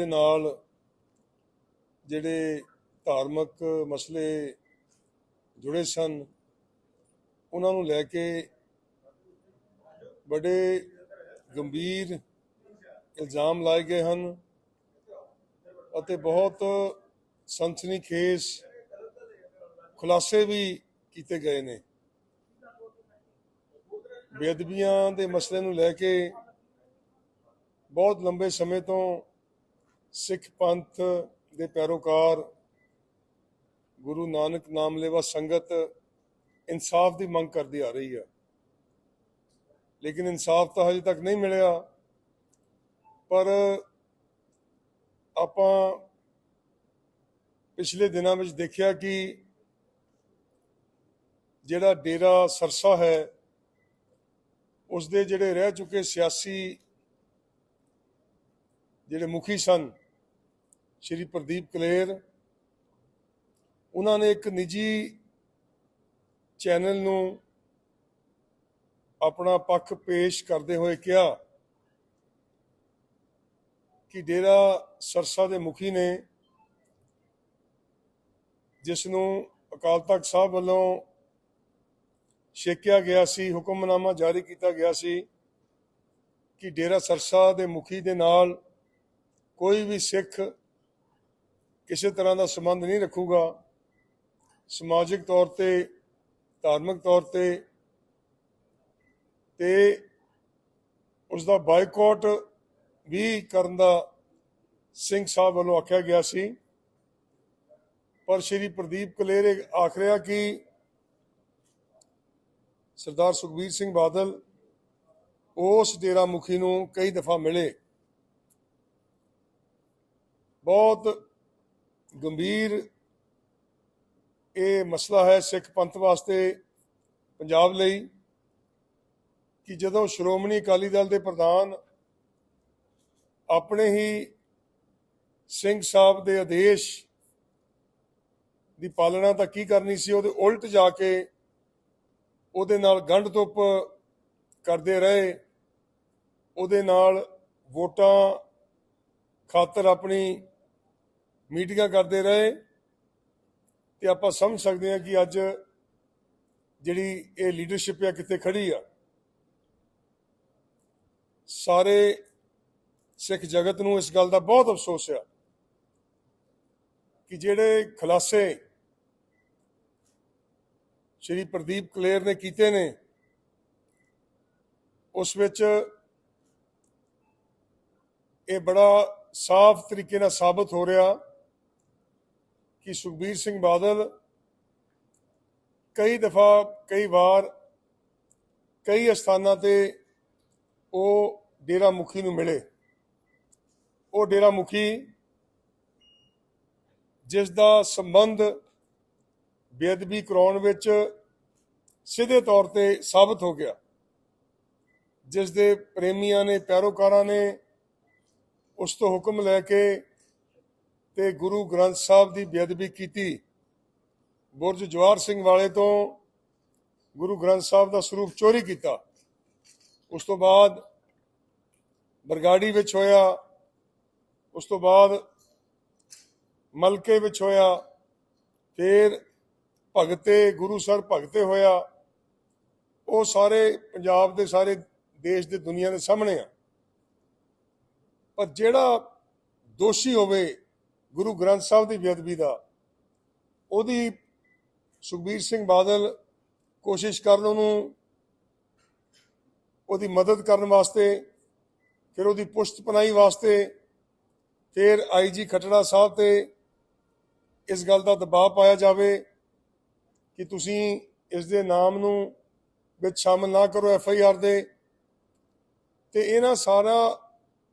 ਦੇ ਨਾਲ ਜਿਹੜੇ ਧਾਰਮਿਕ ਮਸਲੇ ਜੁੜੇ ਸਨ, ਉਹਨਾਂ ਨੂੰ ਲੈ ਕੇ ਬੜੇ ਗੰਭੀਰ ਇਲਜ਼ਾਮ ਲਾਏ ਗਏ ਹਨ ਅਤੇ ਬਹੁਤ ਸਨਸਨੀਖੇਜ਼ ਖੁਲਾਸੇ ਵੀ ਕੀਤੇ ਗਏ ਨੇ। ਬੇਅਦਬੀਆਂ ਦੇ ਮਸਲੇ ਨੂੰ ਲੈ ਕੇ ਬਹੁਤ ਲੰਬੇ ਸਮੇਂ ਤੋਂ ਸਿੱਖ ਪੰਥ ਦੇ ਪੈਰੋਕਾਰ ਗੁਰੂ ਨਾਨਕ ਨਾਮ ਲੇਵਾ ਸੰਗਤ ਇਨਸਾਫ ਦੀ ਮੰਗ ਕਰਦੀ ਆ ਰਹੀ ਹੈ। ਲੇਕਿਨ ਇਨਸਾਫ ਤਾਂ ਹਜੇ ਤੱਕ ਨਹੀਂ ਮਿਲਿਆ। ਪਰ ਆਪਾਂ ਪਿਛਲੇ ਦਿਨਾਂ ਵਿੱਚ ਦੇਖਿਆ ਕਿ ਜਿਹੜਾ ਡੇਰਾ ਸਰਸਾ ਹੈ ਉਸ ਦੇ ਜਿਹੜੇ ਰਹਿ ਚੁੱਕੇ ਸਿਆਸੀ ਜਿਹੜੇ ਮੁਖੀ ਸਨ ਸ਼੍ਰੀ ਪ੍ਰਦੀਪ ਕਲੇਰ, ਉਹਨਾਂ ਨੇ ਇੱਕ ਨਿੱਜੀ ਚੈਨਲ ਨੂੰ ਆਪਣਾ ਪੱਖ ਪੇਸ਼ ਕਰਦੇ ਹੋਏ ਕਿਹਾ ਕਿ ਡੇਰਾ ਸਰਸਾ ਦੇ ਮੁਖੀ ਨੇ ਜਿਸ ਨੂੰ ਅਕਾਲ ਤਖਤ ਸਾਹਿਬ ਵੱਲੋਂ ਛੇਕਿਆ ਗਿਆ ਸੀ, ਹੁਕਮਨਾਮਾ ਜਾਰੀ ਕੀਤਾ ਗਿਆ ਸੀ ਕਿ ਡੇਰਾ ਸਰਸਾ ਦੇ ਮੁਖੀ ਦੇ ਨਾਲ ਕੋਈ ਵੀ ਸਿੱਖ ਕਿਸੇ ਤਰ੍ਹਾਂ ਦਾ ਸੰਬੰਧ ਨਹੀਂ ਰੱਖੂਗਾ। ਸਮਾਜਿਕ ਤੌਰ ਤੇ, ਧਾਰਮਿਕ ਤੌਰ ਤੇ ਤੇ ਉਸ ਦਾ ਬਾਈਕਾਟ ਵੀ ਕਰਨ ਦਾ ਸਿੰਘ ਸਾਹਿਬ ਵੱਲੋਂ ਆਖਿਆ ਗਿਆ ਸੀ। ਪਰ ਸ਼੍ਰੀ ਪ੍ਰਦੀਪ ਕਲੇਰ ਆਖ ਰਿਹਾ ਕਿ ਸਰਦਾਰ ਸੁਖਬੀਰ ਸਿੰਘ ਬਾਦਲ ਉਸ ਡੇਰਾ ਮੁਖੀ ਨੂੰ ਕਈ ਦਫਾ ਮਿਲੇ। ਬਹੁਤ ਗੰਭੀਰ ਇਹ ਮਸਲਾ ਹੈ ਸਿੱਖ ਪੰਥ ਵਾਸਤੇ ਪੰਜਾਬ ਲਈ ਕਿ ਜਦੋਂ ਸ਼੍ਰੋਮਣੀ ਅਕਾਲੀ ਦਲ ਦੇ ਪ੍ਰਧਾਨ ਆਪਣੇ ਹੀ ਸਿੰਘ ਸਾਹਿਬ ਦੇ ਆਦੇਸ਼ ਦੀ ਪਾਲਣਾ ਤਾਂ ਕੀ ਕਰਨੀ ਸੀ, ਉਹਦੇ ਉਲਟ ਜਾ ਕੇ ਉਹਦੇ ਨਾਲ ਗੰਢ ਤੁੱਪ ਕਰਦੇ ਰਹੇ, ਉਹਦੇ ਨਾਲ ਵੋਟਾਂ ਖਾਤਰ ਆਪਣੀ ਮੀਟਿੰਗਾਂ ਕਰਦੇ ਰਹੇ ਤੇ ਆਪਾਂ ਸਮਝ ਸਕਦੇ ਹਾਂ ਕਿ ਅੱਜ ਜਿਹੜੀ ਇਹ ਲੀਡਰਸ਼ਿਪ ਆ ਕਿੱਥੇ ਖੜੀ ਆ। ਸਾਰੇ ਸਿੱਖ ਜਗਤ ਨੂੰ ਇਸ ਗੱਲ ਦਾ ਬਹੁਤ ਅਫਸੋਸ ਆ ਕਿ ਜਿਹੜੇ ਖੁਲਾਸੇ ਸ਼੍ਰੀ ਪ੍ਰਦੀਪ ਕਲੇਰ ਨੇ ਕੀਤੇ ਨੇ, ਉਸ ਵਿੱਚ ਇਹ ਬੜਾ ਸਾਫ਼ ਤਰੀਕੇ ਨਾਲ ਸਾਬਤ ਹੋ ਰਿਹਾ। ਕਿ ਸੁਖਬੀਰ ਸਿੰਘ ਬਾਦਲ ਕਈ ਦਫਾ, ਕਈ ਵਾਰ ਕਈ ਸਥਾਨਾਂ ਤੇ ਉਹ ਡੇਰਾ ਮੁਖੀ ਨੂੰ ਮਿਲੇ। ਉਹ ਡੇਰਾ ਮੁਖੀ ਜਿਸ ਦਾ ਸੰਬੰਧ ਬੇਅਦਬੀ ਕਰਾਉਣ ਵਿੱਚ ਸਿੱਧੇ ਤੌਰ ਤੇ ਸਾਬਤ ਹੋ ਗਿਆ। ਜਿਸ ਦੇ ਪ੍ਰੇਮੀਆਂ ਨੇ, ਪੈਰੋਕਾਰਾਂ ਨੇ ਉਸ ਤੋਂ ਹੁਕਮ ਲੈ ਕੇ ਤੇ ਗੁਰੂ ਗ੍ਰੰਥ ਸਾਹਿਬ ਦੀ ਬੇਅਦਬੀ ਕੀਤੀ। ਬੁਰਜ ਜਵਾਰ ਸਿੰਘ ਵਾਲੇ ਤੋਂ ਗੁਰੂ ਗ੍ਰੰਥ ਸਾਹਿਬ ਦਾ ਸਰੂਪ ਚੋਰੀ ਕੀਤਾ। ਉਸ ਤੋਂ ਬਾਅਦ ਬਰਗਾੜੀ ਵਿੱਚ ਹੋਇਆ। ਉਸ ਤੋਂ ਬਾਅਦ ਮਲਕੇ ਵਿੱਚ ਹੋਇਆ। ਫਿਰ ਭਗਤੇ, ਗੁਰੂ ਸਰ ਭਗਤੇ ਹੋਇਆ। ਉਹ ਸਾਰੇ ਪੰਜਾਬ ਦੇ ਸਾਰੇ ਦੇਸ਼ ਦੇ ਦੁਨੀਆ ਦੇ ਸਾਹਮਣੇ ਆ। ਪਰ ਜਿਹੜਾ ਦੋਸ਼ੀ ਹੋਵੇ ਗੁਰੂ ਗ੍ਰੰਥ ਸਾਹਿਬ ਦੀ ਬੇਅਦਬੀ ਦਾ। ਉਹਦੀ ਸੁਖਬੀਰ ਸਿੰਘ ਬਾਦਲ ਕੋਸ਼ਿਸ਼ ਕਰਨ ਉਹਨੂੰ ਉਹਦੀ ਮਦਦ ਕਰਨ ਵਾਸਤੇ, ਫਿਰ ਉਹਦੀ ਪੁਸ਼ਤ ਪਨਾਈ ਵਾਸਤੇ, ਫਿਰ ਆਈਜੀ ਖਟੜਾ ਸਾਹਿਬ ਤੇ ਇਸ ਗੱਲ ਦਾ ਦਬਾਅ ਪਾਇਆ ਜਾਵੇ ਕਿ ਤੁਸੀਂ ਇਸ ਦੇ ਨਾਮ ਨੂੰ ਵਿੱਚ ਸ਼ਾਮਲ ਨਾ ਕਰੋ ਐਫ ਆਈ ਆਰ ਦੇ। ਤੇ ਇਹਨਾਂ ਸਾਰਾ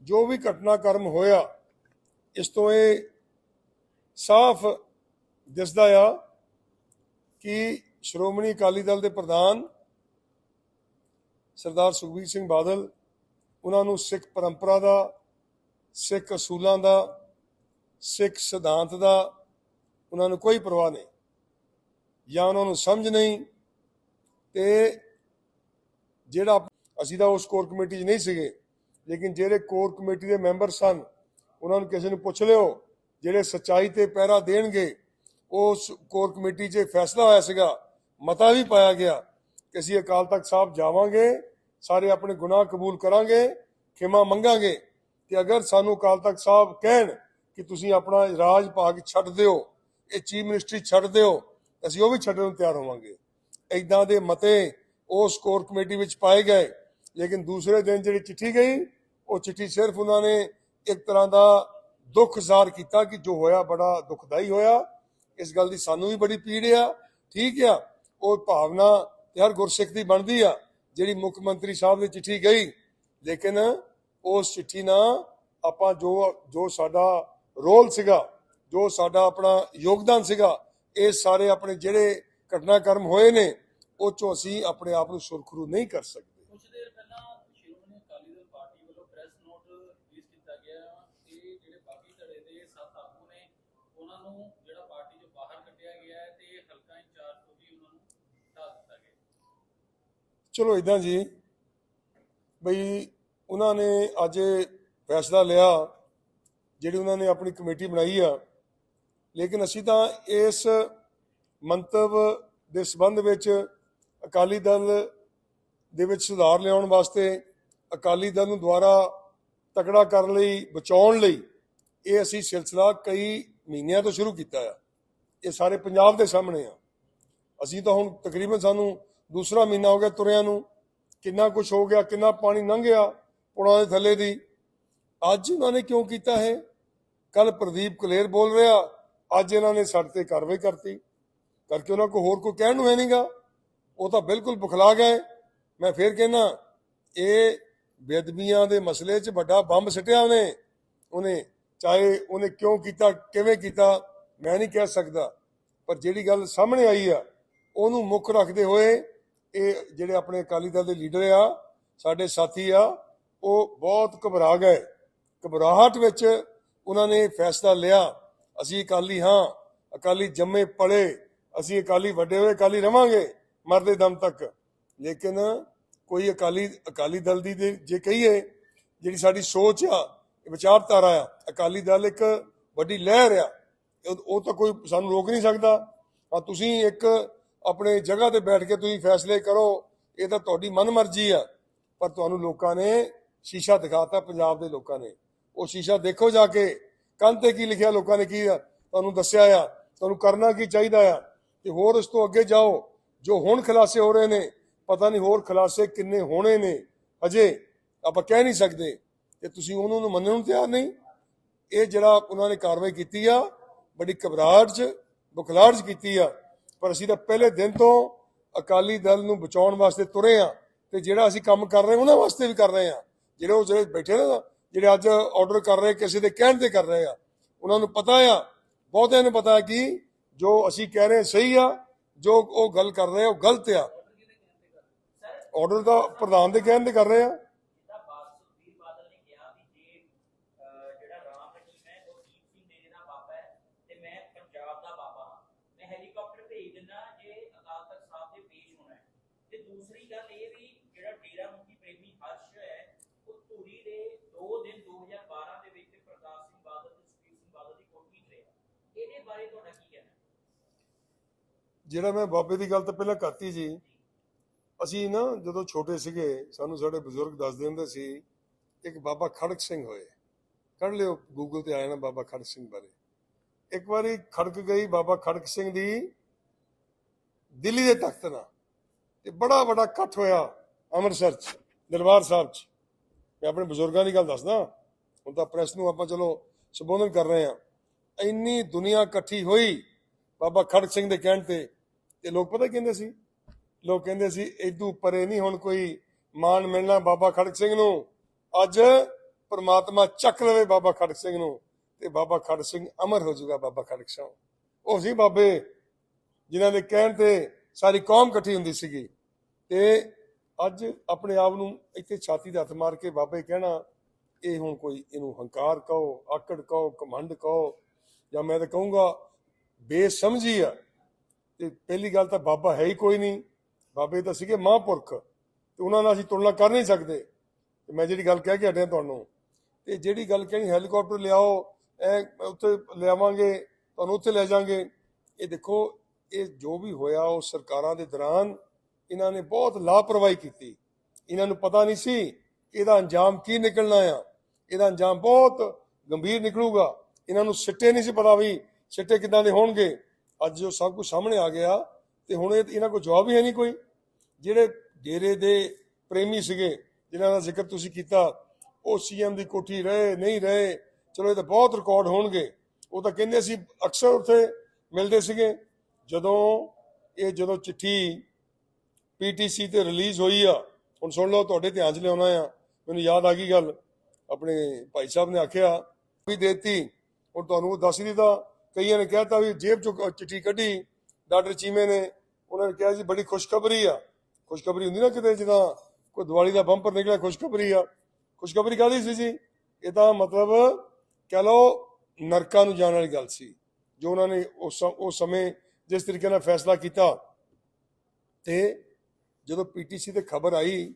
ਜੋ ਵੀ ਘਟਨਾਕ੍ਰਮ ਹੋਇਆ, ਇਸ ਤੋਂ ਇਹ ਸਾਫ਼ ਦਿਸਦਾ ਆ ਕਿ ਸ਼੍ਰੋਮਣੀ ਅਕਾਲੀ ਦਲ ਦੇ ਪ੍ਰਧਾਨ ਸਰਦਾਰ ਸੁਖਬੀਰ ਸਿੰਘ ਬਾਦਲ, ਉਹਨਾਂ ਨੂੰ ਸਿੱਖ ਪਰੰਪਰਾ ਦਾ, ਸਿੱਖ ਅਸੂਲਾਂ ਦਾ, ਸਿੱਖ ਸਿਧਾਂਤ ਦਾ ਉਹਨਾਂ ਨੂੰ ਕੋਈ ਪਰਵਾਹ ਨਹੀਂ, ਜਾਂ ਉਹਨਾਂ ਨੂੰ ਸਮਝ ਨਹੀਂ ਤੇ ਜਿਹੜਾ ਅਸੀਂ ਤਾਂ ਉਸ ਕੋਰ ਕਮੇਟੀ 'ਚ ਨਹੀਂ ਸੀਗੇ, ਲੇਕਿਨ ਜਿਹੜੇ ਕੋਰ ਕਮੇਟੀ ਦੇ ਮੈਂਬਰ ਸਨ, ਉਹਨਾਂ ਨੂੰ ਕਿਸੇ ਨੂੰ ਪੁੱਛ ਲਿਓ ਜਿਹੜੇ ਸੱਚਾਈ ਤੇ ਪਹਿਰਾ ਦੇਣਗੇ ਉਸ ਕੋਰ ਕਮੇਟੀ 'ਚ ਇਹ ਫੈਸਲਾ ਹੋਇਆ ਸੀਗਾ, ਮਤਾ ਵੀ ਪਾਇਆ ਗਿਆ ਕਿ ਅਸੀਂ ਅਕਾਲ ਤਖਤ ਸਾਹਿਬ ਜਾਵਾਂਗੇ, ਸਾਰੇ ਆਪਣੇ ਗੁਨਾਹ ਕਬੂਲ ਕਰਾਂਗੇ, ਖਿਮਾ ਮੰਗਾਂਗੇ। ਕਿ ਅਗਰ ਸਾਨੂੰ ਅਕਾਲ ਤਖਤ ਸਾਹਿਬ ਕਹਿਣ ਕਿ ਤੁਸੀਂ ਆਪਣਾ ਰਾਜ ਭਾਗ ਛੱਡ ਦਿਓ, ਇਹ ਚੀਫ ਮਿਨਿਸਟਰੀ ਛੱਡ ਦਿਓ, ਅਸੀਂ ਉਹ ਵੀ ਛੱਡਣ ਨੂੰ ਤਿਆਰ ਹੋਵਾਂਗੇ। ਇਦਾਂ ਦੇ ਮਤੇ ਉਸ ਕੋਰ ਕਮੇਟੀ ਵਿੱਚ ਪਾਏ ਗਏ, ਲੇਕਿਨ ਦੂਸਰੇ ਦਿਨ ਜਿਹੜੀ ਚਿੱਠੀ ਗਈ, ਉਹ ਚਿੱਠੀ ਸਿਰਫ ਉਹਨਾਂ ਨੇ ਇੱਕ ਤਰ੍ਹਾਂ ਦਾ ਦੁੱਖ ਜ਼ਾਹਰ ਕੀਤਾ ਕਿ ਜੋ ਹੋਇਆ ਬੜਾ ਦੁਖਦਾਈ ਹੋਇਆ। ਇਸ ਗੱਲ ਦੀ ਸਾਨੂੰ ਵੀ ਬੜੀ ਪੀੜ ਆ। ਠੀਕ ਆ। ਉਹ ਭਾਵਨਾ ਤੇ ਹਰ ਗੁਰਸਿੱਖ ਦੀ ਬਣਦੀ ਆ, ਜਿਹੜੀ ਮੁੱਖ ਮੰਤਰੀ ਸਾਹਿਬ ਦੀ ਚਿੱਠੀ ਗਈ। ਲੇਕਿਨ ਉਸ ਚਿੱਠੀ ਨਾਲ ਆਪਾਂ ਜੋ ਜੋ ਸਾਡਾ ਰੋਲ ਸੀਗਾ, ਜੋ ਸਾਡਾ ਆਪਣਾ ਯੋਗਦਾਨ ਸੀਗਾ, ਇਹ ਸਾਰੇ ਆਪਣੇ ਜਿਹੜੇ ਘਟਨਾਕ੍ਰਮ ਹੋਏ ਨੇ, ਉਹ ਚੋਂ ਅਸੀਂ ਆਪਣੇ ਆਪ ਨੂੰ ਸੁਰਖਰੂ ਨਹੀਂ ਕਰ ਸਕਦੇ ਕੁਝ ਦੇਰ ਪਹਿਲਾਂ ਸ਼੍ਰੋਮਣੀ ਅਕਾਲੀ ਦਲ ਪਾਰਟੀ ਵੱਲੋਂ ਪ੍ਰੈਸ ਨੋਟ ਰਿਲੀਜ਼ ਕੀਤਾ ਗਿਆ ਕਿ ਜਿਹੜੇ ਬਾਕੀ ਧੜੇ ਦੇ ਸੱਤ ਆਗੂ ਨੇ ਉਹਨਾਂ ਨੂੰ ਜਿਹੜਾ ਪਾਰਟੀ ਚੋਂ ਬਾਹਰ ਕੱਢਿਆ ਗਿਆ ਹੈ ਤੇ ਹਲਕਾ ਇੰਚਾਰਜ ਤੋਂ ਵੀ ਉਹਨਾਂ ਨੂੰ ਹਟਾ ਦਿੱਤਾ ਗਿਆ ਚਲੋ ਇਦਾਂ ਜੀ, ਬਈ ਉਹਨਾਂ ਨੇ ਅੱਜ ਫੈਸਲਾ ਲਿਆ, ਜਿਹੜੀ ਉਹਨਾਂ ਨੇ ਆਪਣੀ ਕਮੇਟੀ ਬਣਾਈ ਆ। ਲੇਕਿਨ ਅਸੀਂ ਤਾਂ ਇਸ ਮੰਤਵ ਦੇ ਸੰਬੰਧ ਵਿੱਚ ਅਕਾਲੀ ਦਲ ਦੇ ਵਿੱਚ ਸੁਧਾਰ ਲਿਆਉਣ ਵਾਸਤੇ ਅਕਾਲੀ ਦਲ ਨੂੰ ਦੁਆਰਾ ਤਕੜਾ ਕਰਨ ਲਈ, ਬਚਾਉਣ ਲਈ ਇਹ ਅਸੀਂ ਸਿਲਸਿਲਾ ਕਈ ਮਹੀਨਿਆਂ ਤੋਂ ਸ਼ੁਰੂ ਕੀਤਾ ਆ। ਇਹ ਸਾਰੇ ਪੰਜਾਬ ਦੇ ਸਾਹਮਣੇ ਆ। ਅਸੀਂ ਤਾਂ ਹੁਣ ਤਕਰੀਬਨ ਸਾਨੂੰ ਦੂਸਰਾ ਮਹੀਨਾ ਹੋ ਗਿਆ ਤੁਰਿਆਂ ਨੂੰ। ਕਿੰਨਾ ਕੁਝ ਹੋ ਗਿਆ, ਕਿੰਨਾ ਪਾਣੀ ਲੰਘ ਗਿਆ ਪੁਲਾਂ ਦੇ ਥੱਲੇ ਦੀ। ਅੱਜ ਉਹਨਾਂ ਨੇ ਕਿਉਂ ਕੀਤਾ ਹੈ ਕੱਲ ਪ੍ਰਦੀਪ ਕਲੇਰ ਬੋਲ ਰਿਹਾ, ਅੱਜ ਇਹਨਾਂ ਨੇ ਸਾਡੇ ਤੇ ਕਾਰਵਾਈ ਕਰਤੀ। ਕਰਕੇ ਉਹਨਾਂ ਕੋ ਹੋਰ ਕੋਈ ਕਹਿਣ ਨੂੰ ਹੈ ਨਹੀਂਗਾ ਉਹ ਤਾਂ ਬਿਲਕੁਲ ਬੁਖਲਾ ਗਏ। ਮੈਂ ਫੇਰ ਕਹਿਣਾ ਇਹ ਬੇਦਬੀਆਂ ਦੇ ਮਸਲੇ 'ਚ ਵੱਡਾ ਬੰਬ ਸਿੱਟਿਆ ਉਹਨੇ। ਉਹਨੇ ਚਾਹੇ ਉਹਨੇ ਕਿਉਂ ਕੀਤਾ, ਕਿਵੇਂ ਕੀਤਾ, ਮੈਂ ਨਹੀਂ ਕਹਿ ਸਕਦਾ। ਪਰ ਜਿਹੜੀ ਗੱਲ ਸਾਹਮਣੇ ਆਈ ਆ, ਉਹਨੂੰ ਮੁੱਖ ਰੱਖਦੇ ਹੋਏ ਇਹ ਜਿਹੜੇ ਆਪਣੇ ਅਕਾਲੀ ਦਲ ਦੇ ਲੀਡਰ ਆ, ਸਾਡੇ ਸਾਥੀ ਆ, ਉਹ ਬਹੁਤ ਘਬਰਾ ਗਏ। ਘਬਰਾਹਟ ਵਿੱਚ ਉਹਨਾਂ ਨੇ ਫੈਸਲਾ ਲਿਆ, ਅਸੀਂ ਅਕਾਲੀ ਹਾਂ, ਅਕਾਲੀ ਜੰਮੇ ਪਲੇ, ਅਸੀਂ ਅਕਾਲੀ ਵੱਡੇ ਹੋਏ, ਅਕਾਲੀ ਰਵਾਂਗੇ, ਮਰਦੇ ਦਮ ਤੱਕ। ਲੇਕਿਨ ਕੋਈ ਅਕਾਲੀ ਅਕਾਲੀ ਦਲ ਦੀ ਜੇ ਕਹੀਏ, ਜਿਹੜੀ ਸਾਡੀ ਸੋਚ ਆ ਵਿਚਾਰਧਾਰਾ ਆ ਅਕਾਲੀ ਦਲ ਇੱਕ ਵੱਡੀ ਲਹਿਰ ਆ। ਉਹ ਤਾਂ ਕੋਈ ਸਾਨੂੰ ਰੋਕ ਨਹੀਂ ਸਕਦਾ। ਆ ਤੁਸੀਂ ਇੱਕ ਆਪਣੇ ਜਗ੍ਹਾ ਤੇ ਬੈਠ ਕੇ ਤੁਸੀਂ ਫੈਸਲੇ ਕਰੋ। ਇਹ ਤਾਂ ਤੁਹਾਡੀ ਮਨਮਰਜ਼ੀ ਆ। ਪਰ ਤੁਹਾਨੂੰ ਲੋਕਾਂ ਨੇ ਸ਼ੀਸ਼ਾ ਦਿਖਾਤਾ, ਪੰਜਾਬ ਦੇ ਲੋਕਾਂ ਨੇ। ਉਹ ਸ਼ੀਸ਼ਾ ਦੇਖੋ ਜਾ ਕੇ, ਕੰਨ ਤੇ ਕੀ ਲਿਖਿਆ, ਲੋਕਾਂ ਨੇ ਕੀ ਆ ਤੁਹਾਨੂੰ ਦੱਸਿਆ ਆ। ਤੁਹਾਨੂੰ ਕਰਨਾ ਕੀ ਚਾਹੀਦਾ ਆ? ਤੇ ਹੋਰ ਉਸ ਤੋਂ ਅੱਗੇ ਜਾਓ। ਜੋ ਹੁਣ ਖੁਲਾਸੇ ਹੋ ਰਹੇ ਨੇ, ਪਤਾ ਨਹੀਂ ਹੋਰ ਖੁਲਾਸੇ ਕਿੰਨੇ ਹੋਣੇ ਨੇ। ਅਜੇ ਆਪਾਂ ਕਹਿ ਨਹੀਂ ਸਕਦੇ। ਤੇ ਤੁਸੀਂ ਉਹਨਾਂ ਨੂੰ ਮੰਨਣ ਨੂੰ ਤਿਆਰ ਨਹੀਂ? ਇਹ ਜਿਹੜਾ ਉਹਨਾਂ ਨੇ ਕਾਰਵਾਈ ਕੀਤੀ ਆ, ਬੜੀ ਘਬਰਾਹਟ 'ਚ, ਬੁਖਲਾਹਟ 'ਚ ਕੀਤੀ ਆ। ਪਰ ਅਸੀਂ ਤਾਂ ਪਹਿਲੇ ਦਿਨ ਤੋਂ ਅਕਾਲੀ ਦਲ ਨੂੰ ਬਚਾਉਣ ਵਾਸਤੇ ਤੁਰੇ ਆ ਤੇ ਜਿਹੜਾ ਅਸੀਂ ਕੰਮ ਕਰ ਰਹੇ ਉਹਨਾਂ ਵਾਸਤੇ ਵੀ ਕਰ ਰਹੇ ਆ। ਜਿਹੜੇ ਉਹ ਜਿਹੜੇ ਬੈਠੇ ਨੇ ਨਾ, ਜਿਹੜੇ ਅੱਜ ਆਰਡਰ ਕਰ ਰਹੇ, ਕਿਸੇ ਦੇ ਕਹਿਣ ਤੇ ਕਰ ਰਹੇ ਆ, ਉਹਨਾਂ ਨੂੰ ਪਤਾ ਆ। ਬਹੁਤਿਆਂ ਨੂੰ ਪਤਾ ਕਿ ਜੋ ਅਸੀਂ ਕਹਿ ਰਹੇ ਸਹੀ ਆ, ਜੋ ਉਹ ਗੱਲ ਕਰ ਰਹੇ ਆ, ਉਹ ਗਲਤ ਆ। ਆਰਡਰ ਦਾ ਪ੍ਰਧਾਨ ਦੇ ਕਹਿਣ ਤੇ ਕਰ ਰਹੇ ਆ ਜਿੱਦਾਂ ਬਾਸੁਦੀਪ ਬਾਦਲ ਨੇ ਕਿਹਾ ਵੀ ਜੇ ਅਹ, ਜਿਹੜਾ ਰਾਮ ਰਹੀਮ ਹੈ ਉਹ ਦੀਪ ਸਿੰਘ ਮੇਰੇ ਦਾ ਬਾਬਾ ਹੈ ਤੇ ਮੈਂ ਪੰਜਾਬ ਦਾ ਬਾਬਾ ਹਾਂ ਮੈਂ ਹੈਲੀਕਾਪਟਰ ਭੇਜ ਦਿੰਦਾ ਜੇ ਅਕਾਲ ਤਖਤ ਸਾਹਿਬ ਦੇ ਪੇਸ਼ ਹੋਣਾ ਹੈ ਤੇ ਦੂਸਰੀ ਗੱਲ ਇਹ ਵੀ ਜਿਹੜਾ ਡੇਰਾ ਮੁਖੀ ਪ੍ਰੇਮੀ ਹਰਸ਼ ਹੈ ਉਹ ਧੂਰੀ ਦੇ 2 ਦਿਨ 2012 ਦੇ ਵਿੱਚ ਪ੍ਰਕਾਸ਼ ਸਿੰਘ ਬਾਦਲ ਤੇ ਸੁਖਬੀਰ ਸਿੰਘ ਬਾਦਲ ਦੀ ਕੋਠੀ 'ਚ ਰਿਹਾ ਇਹਦੇ ਬਾਰੇ ਤੁਹਾਡਾ ਕੀ ਕਹਿਣਾ? ਜਿਹੜਾ ਮੈਂ ਬਾਬੇ ਦੀ ਗੱਲ ਤਾਂ ਪਹਿਲਾਂ ਕਰਤੀ ਜੀ ਅਸੀਂ ਨਾ ਜਦੋਂ ਛੋਟੇ ਸੀਗੇ, ਸਾਨੂੰ ਸਾਡੇ ਬਜ਼ੁਰਗ ਦੱਸਦੇ ਹੁੰਦੇ ਸੀ, ਇੱਕ ਬਾਬਾ ਖੜਕ ਸਿੰਘ ਹੋਏ। ਕੱਢ ਲਿਓ ਗੂਗਲ ਤੇ ਆਇਆ ਨਾ ਬਾਬਾ ਖੜਕ ਸਿੰਘ ਬਾਰੇ। ਇੱਕ ਵਾਰੀ ਖੜਕ ਗਈ ਬਾਬਾ ਖੜਕ ਸਿੰਘ ਦੀ ਦਿੱਲੀ ਦੇ ਤਖਤ ਨਾਲ। ਤੇ ਬੜਾ ਵੱਡਾ ਇਕੱਠ ਹੋਇਆ ਅੰਮ੍ਰਿਤਸਰ ਚ, ਦਰਬਾਰ ਸਾਹਿਬ ਚ। ਮੈਂ ਆਪਣੇ ਬਜ਼ੁਰਗਾਂ ਦੀ ਗੱਲ ਦੱਸਦਾ। ਹੁਣ ਤਾਂ ਪ੍ਰੈਸ ਨੂੰ ਆਪਾਂ ਚਲੋ ਸੰਬੋਧਨ ਕਰ ਰਹੇ ਹਾਂ। ਇੰਨੀ ਦੁਨੀਆ ਇਕੱਠੀ ਹੋਈ ਬਾਬਾ ਖੜਕ ਸਿੰਘ ਦੇ ਕਹਿਣ ਤੇ ਤੇ ਲੋਕ ਪਤਾ ਕਹਿੰਦੇ ਸੀ? ਲੋਕ ਕਹਿੰਦੇ ਸੀ ਇਦੂ ਪਰੇ ਨਹੀਂ ਹੁਣ ਕੋਈ ਮਾਣ ਮਿਲਣਾ ਬਾਬਾ ਖੜਕ ਸਿੰਘ ਨੂੰ। ਅੱਜ ਪ੍ਰਮਾਤਮਾ ਚੱਕ ਲਵੇ ਬਾਬਾ ਖੜਕ ਸਿੰਘ ਨੂੰ ਤੇ ਬਾਬਾ ਖੜਕ ਸਿੰਘ ਅਮਰ ਹੋ ਜਾਊਗਾ ਬਾਬਾ ਖੜਕ ਸਿੰਘ। ਉਹ ਸੀ ਬਾਬੇ ਜਿਨ੍ਹਾਂ ਦੇ ਕਹਿਣ ਤੇ ਸਾਰੀ ਕੌਮ ਇਕੱਠੀ ਹੁੰਦੀ ਸੀਗੀ। ਤੇ ਅੱਜ ਆਪਣੇ ਆਪ ਨੂੰ ਇੱਥੇ ਛਾਤੀ ਦੇ ਹੱਥ ਮਾਰ ਕੇ ਬਾਬੇ ਕਹਿਣਾ, ਇਹ ਹੁਣ ਕੋਈ ਇਹਨੂੰ ਹੰਕਾਰ ਕਹੋ, ਆਕੜ ਕਹੋ ਕਮੰਡ ਕਹੋ ਜਾਂ ਮੈਂ ਤਾਂ ਕਹੂੰਗਾ, ਬੇਸਮਝੀ ਆ। ਤੇ ਪਹਿਲੀ ਗੱਲ ਤਾਂ ਬਾਬਾ ਹੈ ਹੀ ਕੋਈ ਨਹੀਂ। ਬਾਬੇ ਤਾਂ ਸੀਗੇ ਮਹਾਂਪੁਰਖ। ਤੇ ਉਹਨਾਂ ਨਾਲ ਅਸੀਂ ਤੁਲਨਾ ਕਰ ਨਹੀਂ ਸਕਦੇ। ਤੇ ਮੈਂ ਜਿਹੜੀ ਗੱਲ ਕਹਿ ਕੇ ਹਟਿਆ ਤੁਹਾਨੂੰ, ਤੇ ਜਿਹੜੀ ਗੱਲ ਕਹਿਣੀ ਹੈਲੀਕਾਪਟਰ ਲਿਆਓ, ਐ ਉੱਥੇ ਲਿਆਵਾਂਗੇ, ਤੁਹਾਨੂੰ ਉੱਥੇ ਲੈ ਜਾਾਂਗੇ। ਇਹ ਦੇਖੋ, ਇਹ ਜੋ ਵੀ ਹੋਇਆ ਉਹ ਸਰਕਾਰਾਂ ਦੇ ਦੌਰਾਨ ਇਹਨਾਂ ਨੇ ਬਹੁਤ ਲਾਪਰਵਾਹੀ ਕੀਤੀ। ਇਹਨਾਂ ਨੂੰ ਪਤਾ ਨਹੀਂ ਸੀ, ਇਹਦਾ ਅੰਜਾਮ ਕੀ ਨਿਕਲਣਾ ਆ। ਇਹਦਾ ਅੰਜਾਮ ਬਹੁਤ ਗੰਭੀਰ ਨਿਕਲੂਗਾ। ਇਹਨਾਂ ਨੂੰ ਸਿੱਟੇ ਨਹੀਂ ਸੀ ਪਤਾ ਵੀ ਸਿੱਟੇ ਕਿੱਦਾਂ ਦੇ ਹੋਣਗੇ। ਅੱਜ ਜੋ ਸਭ ਕੁਝ ਸਾਹਮਣੇ ਆ ਗਿਆ ਤੇ ਹੁਣ ਇਹ- ਇਹਨਾਂ ਕੋਲ ਜਵਾਬ ਹੀ ਹੈ ਨਹੀਂ ਕੋਈ। ਜਿਹੜੇ ਡੇਰੇ ਦੇ ਪ੍ਰੇਮੀ ਸੀਗੇ, ਜਿਨ੍ਹਾਂ ਦਾ ਜ਼ਿਕਰ ਤੁਸੀਂ ਕੀਤਾ, ਉਹ ਸੀਐਮ ਦੀ ਕੋਠੀ ਰਹੇ, ਨਹੀਂ ਰਹੇ, ਚਲੋ ਇਹ ਤਾਂ ਬਹੁਤ ਰਿਕਾਰਡ ਹੋਣਗੇ। ਉਹ ਤਾਂ ਕਹਿੰਦੇ ਸੀ, ਅਕਸਰ ਉੱਥੇ ਮਿਲਦੇ ਸੀਗੇ। ਜਦੋਂ ਇਹ ਜਦੋਂ ਚਿੱਠੀ ਪੀਟੀਸੀ ਤੇ ਰਿਲੀਜ਼ ਹੋਈ ਆ, ਹੁਣ ਸੁਣ ਲਓ, ਤੁਹਾਡੇ ਧਿਆਨ 'ਚ ਲਿਆਉਣਾ ਆ। ਮੈਨੂੰ ਯਾਦ ਆ ਗਈ ਗੱਲ, ਆਪਣੇ ਭਾਈ ਸਾਹਿਬ ਨੇ ਆਖਿਆ, ਵੀ ਦੇਤੀ ਹੁਣ ਤੁਹਾਨੂੰ ਉਹ ਦੱਸ ਹੀ ਦਿੱਤਾ ਕਈਆਂ ਨੇ ਕਹਿਤਾ ਵੀ ਜੇਬ ਚੋਂ ਚਿੱਠੀ ਕੱਢੀ, ਡਾਕਟਰ ਚੀਮੇ ਨੇ। ਉਹਨਾਂ ਨੇ ਕਿਹਾ ਜੀ, ਬੜੀ ਖੁਸ਼ਖਬਰੀ ਆ। ਖੁਸ਼ਖਬਰੀ ਹੁੰਦੀ ਨਾ ਕਿਤੇ, ਜਿੱਦਾਂ ਕੋਈ ਦੀਵਾਲੀ ਦਾ ਬੰਪਰ ਨਿਕਲਿਆ, ਖੁਸ਼ਖਬਰੀ ਆ। ਖੁਸ਼ਖਬਰੀ ਕਾਹਦੀ ਸੀ ਜੀ? ਇਹ ਤਾਂ ਮਤਲਬ ਕਹਿ ਲਓ, ਨਰਕਾਂ ਨੂੰ ਜਾਣ ਵਾਲੀ ਗੱਲ ਸੀ। ਜੋ ਉਹਨਾਂ ਨੇ ਉਸ ਉਸ ਸਮੇਂ ਜਿਸ ਤਰੀਕੇ ਨਾਲ ਫੈਸਲਾ ਕੀਤਾ। ਤੇ ਜਦੋਂ ਪੀਟੀਸੀ ਤੇ ਖਬਰ ਆਈ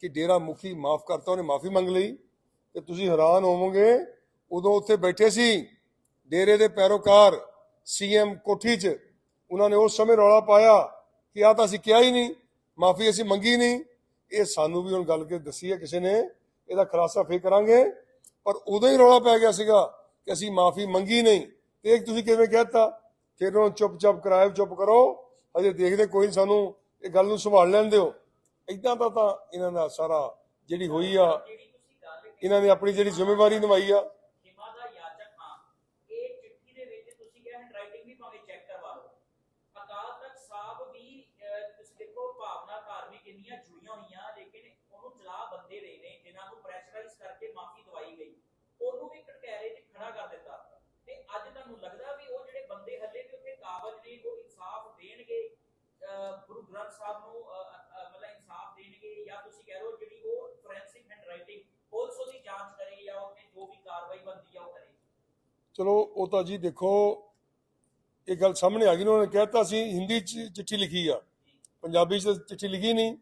ਕਿ ਡੇਰਾ ਮੁਖੀ ਮਾਫ ਕਰਤਾ, ਉਹਨੇ ਮਾਫੀ ਮੰਗ ਲਈ, ਤੇ ਤੁਸੀਂ ਹੈਰਾਨ ਹੋਵੋਗੇ, ਉਦੋਂ ਉੱਥੇ ਬੈਠੇ ਸੀ। ਡੇਰੇ ਦੇ ਪੈਰੋਕਾਰ ਸੀਐਮ ਕੋਠੀ 'ਚ ਉਹਨਾਂ ਨੇ ਉਸ ਸਮੇਂ ਰੌਲਾ ਪਾਇਆ ਕਿ ਆ ਤਾਂ ਅਸੀਂ ਕਿਹਾ ਹੀ ਨਹੀਂ, ਮਾਫੀ ਅਸੀਂ ਮੰਗੀ ਨਹੀਂ। ਇਹ ਸਾਨੂੰ ਵੀ ਹੁਣ ਗੱਲ ਕੇ ਦੱਸੀ ਹੈ ਕਿਸੇ ਨੇ, ਇਹਦਾ ਖੁਲਾਸਾ ਫੇਰ ਕਰਾਂਗੇ। ਪਰ ਉਦੋਂ ਹੀ ਰੌਲਾ ਪੈ ਗਿਆ ਸੀਗਾ ਕਿ ਅਸੀਂ ਮਾਫੀ ਮੰਗੀ ਨਹੀਂ। ਤੇ ਤੁਸੀਂ ਕਿਵੇਂ ਕਹਿਤਾ ਫਿਰ ਉਹਨੂੰ ਚੁੱਪ-ਚਾਪ ਕਰਾਇਆ ਚੁੱਪ ਕਰੋ। ਅਜੇ ਦੇਖਦੇ ਕੋਈ ਨੀ ਸਾਨੂੰ ਇਹ ਗੱਲ ਨੂੰ ਸੰਭਾਲ ਲੈਣ ਦਿਓ। ਇਦਾਂ ਦਾ ਤਾਂ ਇਹਨਾਂ ਦਾ ਸਾਰਾ ਜਿਹੜੀ ਹੋਈ ਆ, ਇਹਨਾਂ ਨੇ ਆਪਣੀ ਜਿਹੜੀ ਜ਼ਿੰਮੇਵਾਰੀ ਨਿਭਾਈ ਆ ਹਿਮਾ ਦਾ ਯਾਚਕ ਹਾਂ ਇਹ ਚਿੱਠੀ ਦੇ ਵਿੱਚ ਤੁਸੀਂ ਕਿਹਾ ਹੈਂਡਰਾਈਟਿੰਗ ਵੀ ਭਾਵੇਂ ਚੈੱਕ ਕਰਵਾ ਲਓ ਅਕਾਲ ਤਖਤ ਸਾਹਿਬ ਵੀ ਅਹ, ਤੁਸੀਂ ਦੇਖੋ ਭਾਵਨਾ ਧਾਰਮਿਕ ਇੰਨੀਆਂ ਜੁੜੀਆਂ ਹੋਈਆਂ ਲੇਕਿਨ ਉਹਨੂੰ ਚਲਾ ਬੰਦੇ ਰਹੇ ਨੇ ਜਿਨ੍ਹਾਂ ਨੂੰ ਪ੍ਰੈਸ਼ਰਾਈਜ਼ ਕਰਕੇ ਮਾਫੀ ਦਵਾਈ ਗਈ ਉਹਨੂੰ ਵੀ ਕਟਹਿਰੇ 'ਚ ਖੜਾ ਕਰ ਦਿੱਤਾ ਤੇ ਅੱਜ ਤੁਹਾਨੂੰ ਲੱਗਦਾ ਵੀ ਉਹ ਜਿਹੜੇ ਬੰਦੇ ਹੱਲੇ ਵੀ ਉੱਥੇ ਕਾਬਜ ਨੇ ਉਹ ਇਨਸਾਫ ਦੇਣਗੇ ਅਹ, ਗੁਰੂ ਗ੍ਰੰਥ ਸਾਹਿਬ ਨੂੰ ਅਹ, ਅਹ, ਮਤਲਬ ਇਨਸਾਫ ਦੇਣਗੇ ਜਾਂ ਤੁਸੀਂ ਕਹਿ ਲਓ ਜਿਹੜੀ ਉਹ ਫੋਰੈਂਸਿਕ ਹੈਂਡਰਾਈਟਿੰਗ ਪੁਲਿਸ ਉਹਦੀ ਜਾਂਚ ਕਰੇ ਜਾਂ ਉਹਤੇ ਜੋ ਵੀ ਕਾਰਵਾਈ ਬਣਦੀ ਆ ਉਹ ਕਰੇ ਚਲੋ, ਉਹ ਤਾਂ ਜੀ ਦੇਖੋ, ਇਹ ਗੱਲ ਸਾਹਮਣੇ ਆ ਗਈ, ਉਹਨਾਂ ਨੇ ਕਹਿਤਾ ਸੀ ਹਿੰਦੀ ਚ ਚਿੱਠੀ ਲਿਖੀ ਆ। ਪੰਜਾਬੀ ਚ ਚਿੱਠੀ ਲਿਖੀ ਨਹੀਂ।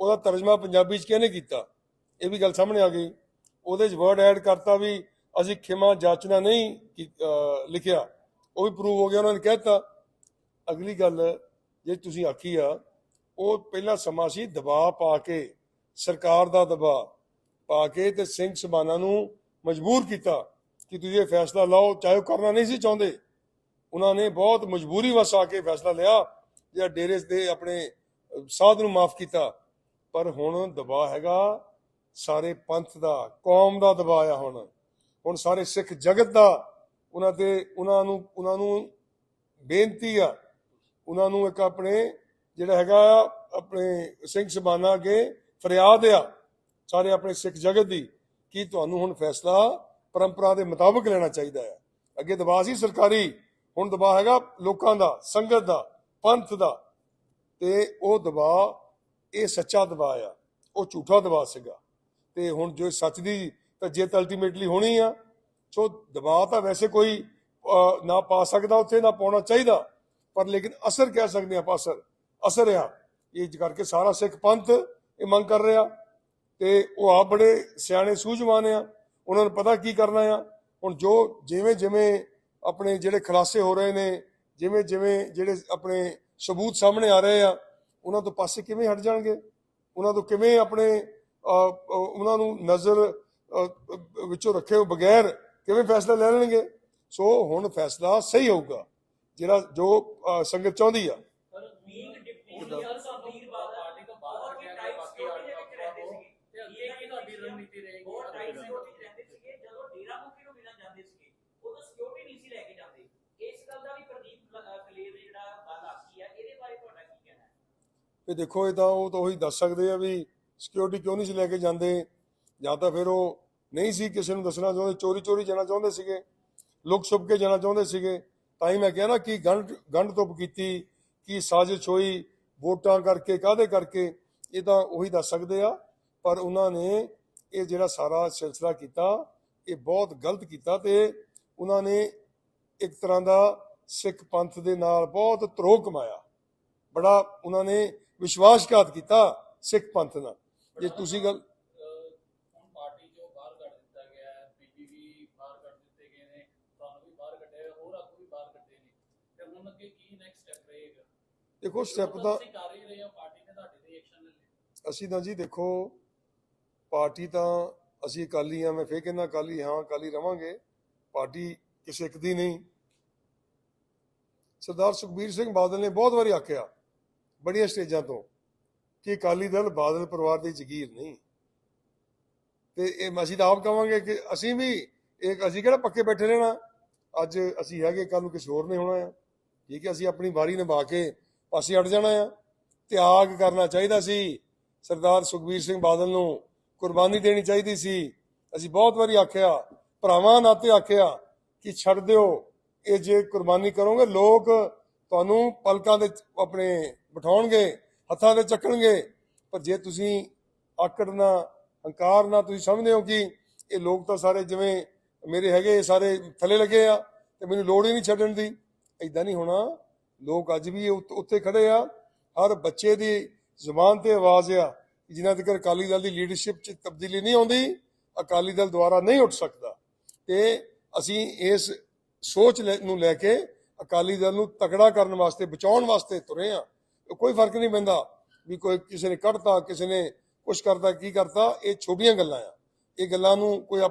ਉਹਦਾ ਤਰਜਮਾ ਪੰਜਾਬੀ ਚ ਕਿਹਨੇ ਕੀਤਾ? ਇਹ ਵੀ ਗੱਲ ਸਾਹਮਣੇ ਆ ਗਈ। ਉਹਦੇ ਚ ਵਰਡ ਐਡ ਕਰਤਾ ਵੀ ਅਸੀਂ ਖਿਮਾ ਜਾਚਨਾ ਨਹੀਂ ਲਿਖਿਆ। ਉਹ ਵੀ ਪ੍ਰੂਵ ਹੋ ਗਿਆ, ਉਹਨਾਂ ਨੇ ਕਹਿਤਾ ਅਗਲੀ ਗੱਲ, ਜੇ ਤੁਸੀਂ ਆਖੀ ਆ, ਉਹ ਪਹਿਲਾ ਸਮਾਂ ਸੀ ਦਬਾਅ ਪਾ ਕੇ, ਸਰਕਾਰ ਦਾ ਦਬਾਅ ਪਾ ਕੇ ਤੇ ਸਿੰਘ ਸਬਾਨਾ ਨੂੰ ਮਜਬੂਰ ਕੀਤਾ। ਕਿ ਤੁਸੀਂ ਇਹ ਫੈਸਲਾ ਲਓ ਚਾਹੇ ਉਹ ਕਰਨਾ ਨਹੀਂ ਸੀ ਚਾਹੁੰਦੇ। ਉਹਨਾਂ ਨੇ ਬਹੁਤ ਮਜਬੂਰੀ ਵਸ ਆ ਕੇ ਫੈਸਲਾ ਲਿਆ ਜਿਹੜਾ ਡੇਰੇ ਦੇ ਆਪਣੇ ਸਾਧ ਨੂੰ ਮਾਫ ਕੀਤਾ। ਪਰ ਹੁਣ ਦਬਾਅ ਹੈਗਾ ਸਾਰੇ ਪੰਥ ਦਾ ਕੌਮ ਦਾ ਦਬਾਅ ਆ ਹੁਣ। ਹੁਣ ਸਾਰੇ ਸਿੱਖ ਜਗਤ ਦਾ ਉਹਨਾਂ ਤੇ ਉਹਨਾਂ ਨੂੰ ਉਹਨਾਂ ਨੂੰ ਬੇਨਤੀ ਆ। ਉਹਨਾਂ ਨੂੰ ਇੱਕ ਆਪਣੇ ਜਿਹੜਾ ਹੈਗਾ ਆ, ਆਪਣੇ ਸਿੰਘ ਸਬਾਨਾ ਅੱਗੇ ਫਰਿਆਦ ਆ ਸਾਰੇ ਆਪਣੇ ਸਿੱਖ ਜਗਤ ਦੀ ਕਿ ਤੁਹਾਨੂੰ ਹੁਣ ਫੈਸਲਾ ਪਰੰਪਰਾ ਦੇ ਮੁਤਾਬਕ ਲੈਣਾ ਚਾਹੀਦਾ ਹੈ। ਅੱਗੇ ਦਬਾਅ ਸੀ ਸਰਕਾਰੀ, ਹੁਣ ਦਬਾਅ ਹੈਗਾ ਲੋਕਾਂ ਦਾ, ਸੰਗਤ ਦਾ, ਪੰਥ ਦਾ। ਤੇ ਉਹ ਦਬਾਅ, ਇਹ ਸੱਚਾ ਦਬਾਅ ਆ। ਉਹ ਝੂਠਾ ਦਬਾਅ ਸੀਗਾ। ਤੇ ਹੁਣ ਜੋ ਸੱਚ ਦੀ ਤਾਂ ਜਿੱਤ ਅਲਟੀਮੇਟਲੀ ਹੋਣੀ ਆ। ਸੋ ਦਬਾਅ ਤਾਂ ਵੈਸੇ ਕੋਈ ਨਾ ਪਾ ਸਕਦਾ ਉੱਥੇ, ਨਾ ਪਾਉਣਾ ਚਾਹੀਦਾ। ਪਰ ਲੇਕਿਨ ਅਸਰ ਕਹਿ ਸਕਦੇ ਆਪਾਂ ਅਸਰ। ਅਸਰ ਆ। ਇਹ ਕਰਕੇ ਸਾਰਾ ਸਿੱਖ ਪੰਥ ਇਹ ਮੰਗ ਕਰ ਰਿਹਾ। ਤੇ ਉਹ ਆਪ ਬੜੇ ਸਿਆਣੇ, ਸੂਝਵਾਨ ਆ। ਉਹਨਾਂ ਨੂੰ ਪਤਾ ਕੀ ਕਰਨਾ ਆ? ਹੁਣ ਜੋ ਜਿਵੇਂ ਜਿਵੇਂ ਆਪਣੇ ਜਿਹੜੇ ਖੁਲਾਸੇ ਹੋ ਰਹੇ ਨੇ, ਜਿਵੇਂ ਜਿਵੇਂ ਜਿਹੜੇ ਆਪਣੇ ਸਬੂਤ ਸਾਹਮਣੇ ਆ ਰਹੇ ਆ, ਉਹਨਾਂ ਤੋਂ ਪਾਸੇ ਕਿਵੇਂ ਹਟ ਜਾਣਗੇ? ਉਹਨਾਂ ਤੋਂ ਕਿਵੇਂ ਆਪਣੇ ਉਹਨਾਂ ਨੂੰ ਨਜ਼ਰ ਵਿੱਚੋਂ ਰੱਖੇ ਬਗੈਰ ਕਿਵੇਂ ਫੈਸਲਾ ਲੈ ਲੈਣਗੇ? ਸੋ ਹੁਣ ਫੈਸਲਾ ਸਹੀ ਹੋਊਗਾ, ਜਿਹੜਾ ਜੋ ਸੰਗਤ ਚਾਹੁੰਦੀ ਆ ਪਰ ਵੀਕ ਡਿਪਟੀ ਹੁਣ ਲੀਡਰ ਹਰ ਸੰਬੀਰ ਬਾਦਲ ਪਾਰਟੀ ਤੋਂ ਬਾਹਰ ਬਹੁਤ ਹੀ ਗਿਆ ਟਾਈਟ ਬਾਕੀ ਸਿਕਿਉਰਿਟੀ ਦੇ ਵਿੱਚ ਰਹਿੰਦੇ ਸੀਗੇ ਤੇ ਅੱਗੇ ਕੀ ਤੁਹਾਡੀ ਰਣਨੀਤੀ ਰਹੇਗੀ ਬਹੁਤ ਟਾਈਟ ਸਿਕਿਉਰਿਟੀ ਰਹਿੰਦੇ ਸੀਗੇ ਜਦੋਂ ਡੇਰਾ ਮੁਖੀ ਨੂੰ ਮਿਲਣ ਜਾਂਦੇ ਸੀਗੇ ਉਦੋਂ ਸਿਕਿਉਰਿਟੀ ਨਹੀਂ ਸੀ ਲੈ ਕੇ ਜਾਂਦੇ ਇਸ ਗੱਲ ਦਾ ਵੀ ਪ੍ਰਦੀਪ ਕਲ- ਅਹ ਕਲੇਰ ਨੇ ਜਿਹੜਾ ਗੱਲ ਆਖੀ ਆ ਇਹਦੇ ਬਾਰੇ ਤੁਹਾਡਾ ਕੀ ਕਹਿਣਾ ਹੈ ਵੀ ਦੇਖੋ ਇਹ ਤਾਂ ਉਹ ਤਾਂ ਉਹੀ ਦੱਸ ਸਕਦੇ ਆ ਵੀ ਸਿਕਿਉਰਿਟੀ ਕਿਉਂ ਨਹੀਂ ਸੀ ਲੈ ਕੇ ਜਾਂਦੇ? ਜਾਂ ਤਾਂ ਫਿਰ ਉਹ ਨਹੀਂ ਸੀ ਕਿਸੇ ਨੂੰ ਦੱਸਣਾ ਚਾਹੁੰਦੇ ਚੋਰੀ ਚੋਰੀ ਜਾਣਾ ਚਾਹੁੰਦੇ ਸੀਗੇ, ਲੁਕ ਛੁਪ ਕੇ ਜਾਣਾ ਚਾਹੁੰਦੇ ਸੀਗੇ। ਤਾਂ ਹੀ ਮੈਂ ਕਿਹਾ ਨਾ ਕਿ ਗੰਢ ਗੰਢ ਧੁੱਪ ਕੀਤੀ, ਕੀ ਸਾਜ਼ਿਸ਼ ਹੋਈ, ਵੋਟਾਂ ਕਰਕੇ, ਕਾਹਦੇ ਕਰਕੇ? ਇਹ ਤਾਂ ਉਹੀ ਦੱਸ ਸਕਦੇ ਆ। ਪਰ ਉਹਨਾਂ ਨੇ ਇਹ ਜਿਹੜਾ ਸਾਰਾ ਸਿਲਸਿਲਾ ਕੀਤਾ, ਇਹ ਬਹੁਤ ਗਲਤ ਕੀਤਾ ਤੇ ਉਹਨਾਂ ਨੇ ਇੱਕ ਤਰ੍ਹਾਂ ਦਾ ਸਿੱਖ ਪੰਥ ਦੇ ਨਾਲ ਬਹੁਤ ਧਰੋਹ ਕਮਾਇਆ। ਬੜਾ ਉਹਨਾਂ ਨੇ ਵਿਸ਼ਵਾਸਘਾਤ ਕੀਤਾ ਸਿੱਖ ਪੰਥ ਨਾਲ। ਜੇ ਤੁਸੀਂ ਗੱਲ ਦੇਖੋ ਸਟੈਪ ਦਾ ਅਸੀਂ ਤਾਂ ਜੀ ਦੇਖੋ ਪਾਰਟੀ ਤਾਂ ਅਸੀਂ ਅਕਾਲੀ ਆ ਮੈਂ ਫੇਰ ਕਹਿੰਦਾ ਅਕਾਲੀ ਹਾਂ ਅਕਾਲੀ ਰਵਾਂਗੇ। ਪਾਰਟੀ ਕਿਸੇ ਇੱਕ ਦੀ ਨਹੀਂ। ਸਰਦਾਰ ਸੁਖਬੀਰ ਸਿੰਘ ਬਾਦਲ ਨੇ ਬਹੁਤ ਵਾਰੀ ਆਖਿਆ ਬੜੀਆਂ ਸਟੇਜਾਂ ਤੋਂ ਕਿ ਅਕਾਲੀ ਦਲ ਬਾਦਲ ਪਰਿਵਾਰ ਦੀ ਜ਼ਗੀਰ ਨਹੀਂ। ਤੇ ਇਹ ਅਸੀਂ ਤਾਂ ਆਪ ਕਵਾਂਗੇ ਕਿ ਅਸੀਂ ਵੀ ਇੱਕ ਅਸੀਂ ਕਿਹੜਾ ਪੱਕੇ ਬੈਠੇ ਰਹਿਣਾ? ਅੱਜ ਅਸੀਂ ਹੈਗੇ ਕੱਲ ਨੂੰ ਕਿਸੇ ਹੋਰ ਨੇ ਹੋਣਾ ਆ। ਠੀਕ ਹੈ, ਅਸੀਂ ਆਪਣੀ ਵਾਰੀ ਨਿਭਾ ਕੇ ਪਾਸੇ ਹਟ ਜਾਣਾ ਆ। ਤਿਆਗ ਕਰਨਾ ਚਾਹੀਦਾ ਸੀ। ਸਰਦਾਰ ਸੁਖਬੀਰ ਸਿੰਘ ਬਾਦਲ ਨੂੰ ਕੁਰਬਾਨੀ ਦੇਣੀ ਚਾਹੀਦੀ ਸੀ। ਅਸੀਂ ਬਹੁਤ ਵਾਰੀ ਆਖਿਆ, ਭਰਾਵਾਂ ਨਾਤੇ ਆਖਿਆ ਕਿ ਛੱਡ ਦਿਓ, ਇਹ ਜੇ ਕੁਰਬਾਨੀ ਕਰੋਗੇ, ਲੋਕ ਤੁਹਾਨੂੰ ਪਲਕਾਂ ਦੇ ਆਪਣੇ ਬਿਠਾਉਣਗੇ, ਹੱਥਾਂ ਤੇ ਚੱਕਣਗੇ, ਪਰ ਜੇ ਤੁਸੀਂ ਆਕੜ ਨਾ ਹੰਕਾਰ ਨਾ ਤੁਸੀਂ ਸਮਝਦੇ ਹੋ ਕਿ ਇਹ ਲੋਕ ਤਾਂ ਸਾਰੇ ਜਿਵੇਂ ਮੇਰੇ ਹੈਗੇ ਸਾਰੇ ਥੱਲੇ ਲੱਗੇ ਆ ਤੇ ਮੈਨੂੰ ਲੋੜ ਹੀ ਨਹੀਂ ਛੱਡਣ ਦੀ ਐਦਾਂ ਨਹੀਂ ਹੋਣਾ। ਲੋਕ ਅੱਜ ਵੀ ਉੱਤ- ਉੱਥੇ ਖੜੇ ਆ, ਹਰ ਬੱਚੇ ਦੀ ਜ਼ੁਬਾਨ ਤੇ ਆਵਾਜ਼ ਆ ਕਿ ਜਿਨ੍ਹਾਂ ਤੱਕ ਅਕਾਲੀ ਦਲ ਦੀ ਲੀਡਰਸ਼ਿਪ 'ਚ ਤਬਦੀਲੀ ਨਹੀਂ ਆਉਂਦੀ, ਅਕਾਲੀ ਦਲ ਦੁਆਰਾ ਨਹੀਂ ਉੱਠ ਸਕਦਾ। ਤੇ ਅਸੀਂ ਇਸ ਸੋਚ ਲੈ- ਨੂੰ ਲੈ ਕੇ ਅਕਾਲੀ ਦਲ ਨੂੰ ਤਕੜਾ ਕਰਨ ਵਾਸਤੇ, ਬਚਾਉਣ ਵਾਸਤੇ ਤੁਰੇ ਆ। ਕੋਈ ਫ਼ਰਕ ਨਹੀਂ ਪੈਂਦਾ ਵੀ ਕੋਈ ਕਿਸੇ ਨੇ ਕੱਢਤਾ, ਕਿਸੇ ਨੇ ਕੁਛ ਕਰਤਾ, ਕੀ ਕਰਤਾ, ਇਹ ਛੋਟੀਆਂ ਗੱਲਾਂ ਆ। ਇਹ ਗੱਲਾਂ ਨੂੰ ਕੋਈ ਆਪਾਂ